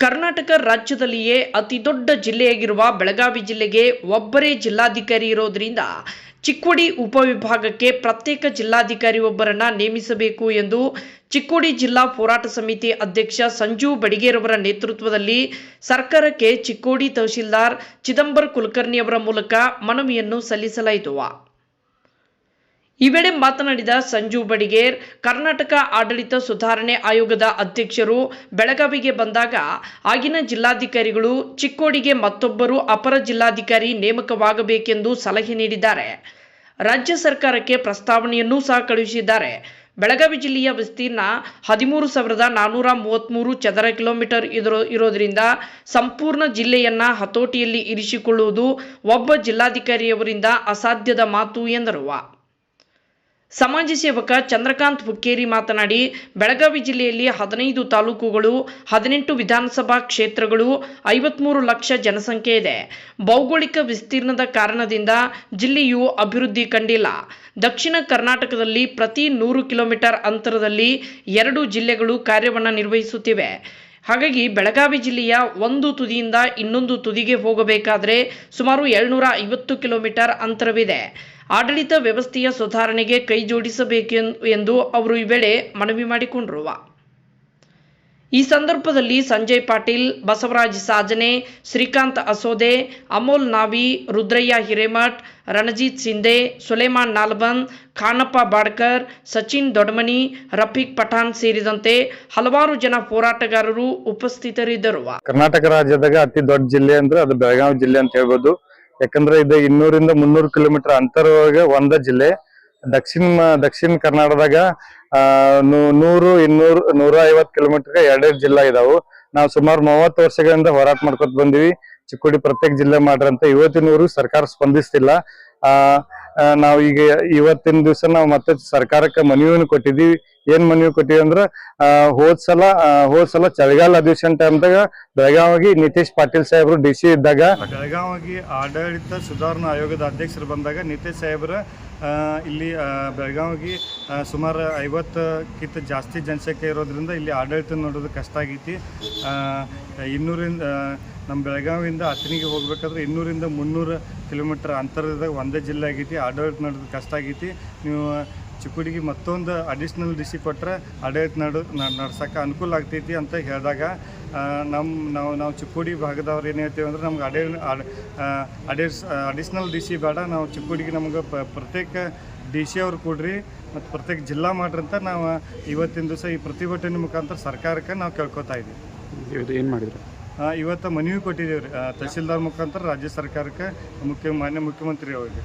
ಕರ್ನಾಟಕ ರಾಜ್ಯದಲ್ಲಿಯೇ ಅತಿ ದೊಡ್ಡ ಜಿಲ್ಲೆಯಾಗಿರುವ ಬೆಳಗಾವಿ ಜಿಲ್ಲೆಗೆ ಒಬ್ಬರೇ ಜಿಲ್ಲಾಧಿಕಾರಿ ಇರೋದ್ರಿಂದ ಚಿಕ್ಕೋಡಿ ಉಪವಿಭಾಗಕ್ಕೆ ಪ್ರತ್ಯೇಕ ಜಿಲ್ಲಾಧಿಕಾರಿ ಒಬ್ಬರನ್ನ ನೇಮಿಸಬೇಕು ಎಂದು ಚಿಕ್ಕೋಡಿ ಜಿಲ್ಲಾ ಹೋರಾಟ ಸಮಿತಿ ಅಧ್ಯಕ್ಷ ಸಂಜು ಬಡಿಗೇರವರ ನೇತೃತ್ವದಲ್ಲಿ ಸರ್ಕಾರಕ್ಕೆ ಚಿಕ್ಕೋಡಿ ತಹಶೀಲ್ದಾರ್ ಚಿದಂಬರ್ ಕುಲಕರ್ಣಿ ಅವರ ಮೂಲಕ ಮನವಿಯನ್ನು ಸಲ್ಲಿಸಲಾಯಿತು. ಈ ವೇಳೆ ಮಾತನಾಡಿದ ಸಂಜು ಬಡಿಗೇರ್, ಕರ್ನಾಟಕ ಆಡಳಿತ ಸುಧಾರಣೆ ಆಯೋಗದ ಅಧ್ಯಕ್ಷರು ಬೆಳಗಾವಿಗೆ ಬಂದಾಗ ಆಗಿನ ಜಿಲ್ಲಾಧಿಕಾರಿಗಳು ಚಿಕ್ಕೋಡಿಗೆ ಮತ್ತೊಬ್ಬರು ಅಪರ ಜಿಲ್ಲಾಧಿಕಾರಿ ನೇಮಕವಾಗಬೇಕೆಂದು ಸಲಹೆ ನೀಡಿದ್ದಾರೆ. ರಾಜ್ಯ ಸರ್ಕಾರಕ್ಕೆ ಪ್ರಸ್ತಾವನೆಯನ್ನೂ ಸಹ ಕಳುಹಿಸಿದ್ದಾರೆ. ಬೆಳಗಾವಿ ಜಿಲ್ಲೆಯ ವಿಸ್ತೀರ್ಣ ಹದಿಮೂರು ಸಾವಿರದ ನಾನ್ನೂರ ಮೂವತ್ತ್ಮೂರು ಚದರ ಕಿಲೋಮೀಟರ್ ಇರೋ ಇರೋದರಿಂದ ಸಂಪೂರ್ಣ ಜಿಲ್ಲೆಯನ್ನ ಹತೋಟಿಯಲ್ಲಿ ಇರಿಸಿಕೊಳ್ಳುವುದು ಒಬ್ಬ ಜಿಲ್ಲಾಧಿಕಾರಿಯವರಿಂದ ಅಸಾಧ್ಯದ ಮಾತು ಎಂದರು. ಸಮಾಜ ಸೇವಕ ಚಂದ್ರಕಾಂತ್ ಹುಕ್ಕೇರಿ ಮಾತನಾಡಿ, ಬೆಳಗಾವಿ ಜಿಲ್ಲೆಯಲ್ಲಿ ಹದಿನೈದು ತಾಲೂಕುಗಳು, ಹದಿನೆಂಟು ವಿಧಾನಸಭಾ ಕ್ಷೇತ್ರಗಳು, ಐವತ್ಮೂರು ಲಕ್ಷ ಜನಸಂಖ್ಯೆ ಇದೆ. ಭೌಗೋಳಿಕ ವಿಸ್ತೀರ್ಣದ ಕಾರಣದಿಂದ ಜಿಲ್ಲೆಯು ಅಭಿವೃದ್ಧಿ ಕಂಡಿಲ್ಲ. ದಕ್ಷಿಣ ಕರ್ನಾಟಕದಲ್ಲಿ ಪ್ರತಿ ನೂರು ಕಿಲೋಮೀಟರ್ ಅಂತರದಲ್ಲಿ ಎರಡು ಜಿಲ್ಲೆಗಳು ಕಾರ್ಯವನ್ನು ನಿರ್ವಹಿಸುತ್ತಿವೆ. ಹಾಗಾಗಿ ಬೆಳಗಾವಿ ಜಿಲ್ಲೆಯ ಒಂದು ತುದಿಯಿಂದ ಇನ್ನೊಂದು ತುದಿಗೆ ಹೋಗಬೇಕಾದರೆ ಸುಮಾರು ಏಳ್ನೂರ ಐವತ್ತು ಕಿಲೋಮೀಟರ್ ಅಂತರವಿದೆ. ಆಡಳಿತ ವ್ಯವಸ್ಥೆಯ ಸುಧಾರಣೆಗೆ ಕೈಜೋಡಿಸಬೇಕು ಎಂದು ಅವರು ಈ ವೇಳೆ ಮನವಿ ಮಾಡಿಕೊಂಡರು. ಈ ಸಂದರ್ಭದಲ್ಲಿ ಸಂಜಯ್ ಪಾಟೀಲ್, ಬಸವರಾಜ್ ಸಾಜನೆ, ಶ್ರೀಕಾಂತ್ ಅಸೋದೆ, ಅಮೋಲ್ ನಾವಿ, ರುದ್ರಯ್ಯ ಹಿರೇಮಠ್, ರಣಜಿತ್ ಸಿಂಧೆ, ಸುಲೇಮಾನ್ ನಾಲ್ಬನ್ ಖಾನಪ್ಪ ಬಾಡ್ಕರ್, ಸಚಿನ್ ದೊಡ್ಮನಿ, ರಫೀಕ್ ಪಠಾಣ್ ಸೇರಿದಂತೆ ಹಲವಾರು ಜನ ಹೋರಾಟಗಾರರು ಉಪಸ್ಥಿತರಿದ್ದರು. ಕರ್ನಾಟಕ ರಾಜ್ಯದಾಗ ಅತಿ ದೊಡ್ಡ ಜಿಲ್ಲೆ ಅಂದ್ರೆ ಅದು ಬೆಳಗಾವಿ ಜಿಲ್ಲೆ ಅಂತ ಹೇಳ್ಬೋದು. ಯಾಕಂದ್ರೆ ಇದು ಇನ್ನೂರಿಂದ ಮುನ್ನೂರು ಕಿಲೋಮೀಟರ್ ಅಂತರವಾಗಿ ಒಂದ ಜಿಲ್ಲೆ. ದಕ್ಷಿಣ ದಕ್ಷಿಣ ಕರ್ನಾಟಕದಾಗ ನೂರು, ಇನ್ನೂರು, ನೂರ ಐವತ್ ಕಿಲೋಮೀಟರ್ ಎರಡೆರಡು ಜಿಲ್ಲಾ ಇದಾವು. ನಾವು ಸುಮಾರು ಮೂವತ್ತು ವರ್ಷಗಳಿಂದ ಹೋರಾಟ ಮಾಡ್ಕೊತ ಬಂದಿವಿ. ಚಿಕ್ಕೋಡಿ ಪ್ರತ್ಯೇಕ ಜಿಲ್ಲೆ ಮಾಡ್ರಂತ ಇವತ್ತಿನವರೆಗೂ ಸರ್ಕಾರ ಸ್ಪಂದಿಸ್ತಿಲ್ಲ. ಆ ನಾವು ಈಗ ಇವತ್ತಿನ ದಿವಸ ನಾವು ಮತ್ತೆ ಸರ್ಕಾರಕ್ಕೆ ಮನವಿಯನ್ನು ಕೊಟ್ಟಿದೀವಿ ಏನ್ ಮನವಿ ಕೊಟ್ಟಿವಿ ಅಂದ್ರ ಹೋದ್ ಸಲ ಹೋದ್ ಸಲ ಚಳಿಗಾಲ ಅಧಿವೇಶನ ಟೈಮ್ದಾಗ ಬೆಳಗಾವಿಗೆ ನಿತೀಶ್ ಪಾಟೀಲ್ ಸಾಹೇಬ್ರು ಡಿ ಸಿ ಇದ್ದಾಗ ಬೆಳಗಾವಿಗೆ ಆಡಳಿತ ಸುಧಾರಣಾ ಆಯೋಗದ ಅಧ್ಯಕ್ಷರು ಬಂದಾಗ ನಿತೇಶ್ ಸಾಹೇಬ್ರ ಇಲ್ಲಿ ಬೆಳಗಾವಿಗೆ ಸುಮಾರು ಐವತ್ತಕ್ಕಿಂತ ಜಾಸ್ತಿ ಜನಸಂಖ್ಯೆ ಇರೋದ್ರಿಂದ ಇಲ್ಲಿ ಆಡಳಿತ ನೋಡೋದು ಕಷ್ಟ ಆಗೈತಿ. ಇನ್ನೂರಿಂದ ನಮ್ಮ ಬೆಳಗಾವಿಯಿಂದ ಹತ್ತನಿಗೆ ಹೋಗ್ಬೇಕಾದ್ರೆ ಇನ್ನೂರಿಂದ ಮುನ್ನೂರು ಕಿಲೋಮೀಟರ್ ಅಂತರದಾಗ ಒಂದೇ ಜಿಲ್ಲೆ ಆಗೈತಿ, ಆಡಳಿತ ನಡೋದು ಕಷ್ಟ ಆಗೈತಿ. ನೀವು ಚಿಕ್ಕುಡಿಗೆ ಮತ್ತೊಂದು ಅಡಿಷ್ನಲ್ ಡಿಸಿ ಕೊಟ್ಟರೆ ಆಡಳಿತ ನಡು ನಡ್ಸೋಕ್ಕೆ ಅನುಕೂಲ ಆಗ್ತೈತಿ ಅಂತ ಹೇಳಿದಾಗ ನಮ್ಮ ನಾವು ನಾವು ಚಿಕ್ಕುಡಿ ಭಾಗದವ್ರು ಏನು ಹೇಳ್ತೀವಿ ಅಂದ್ರೆ ನಮ್ಗೆ ಅಡೇ ಅಡಿಸ್ ಅಡಿಷ್ನಲ್ ಡಿ ಸಿ ಬೇಡ, ನಾವು ಚಿಕ್ಕುಡಿಗೆ ನಮ್ಗೆ ಪ್ರತ್ಯೇಕ ಡಿ ಸಿ ಅವ್ರು ಕೊಡ್ರಿ, ಮತ್ತು ಪ್ರತ್ಯೇಕ ಜಿಲ್ಲಾ ಮಾಡ್ರಿ ಅಂತ ನಾವು ಇವತ್ತಿನ ದಿವಸ ಈ ಪ್ರತಿಭಟನೆ ಮುಖಾಂತರ ಸರ್ಕಾರಕ್ಕೆ ನಾವು ಕೇಳ್ಕೊತಾ ಇದ್ದೀವಿ ಏನು ಮಾಡಿದ್ರು? ಇವತ್ತು ಮನವಿ ಕೊಟ್ಟಿದ್ದೇವೆ ರೀ ತಹಸೀಲ್ದಾರ್ ಮುಖಾಂತರ ರಾಜ್ಯ ಸರ್ಕಾರಕ್ಕೆ ಮುಖ್ಯ ಮಾನ್ಯ ಮುಖ್ಯಮಂತ್ರಿ ಅವರಿಗೆ.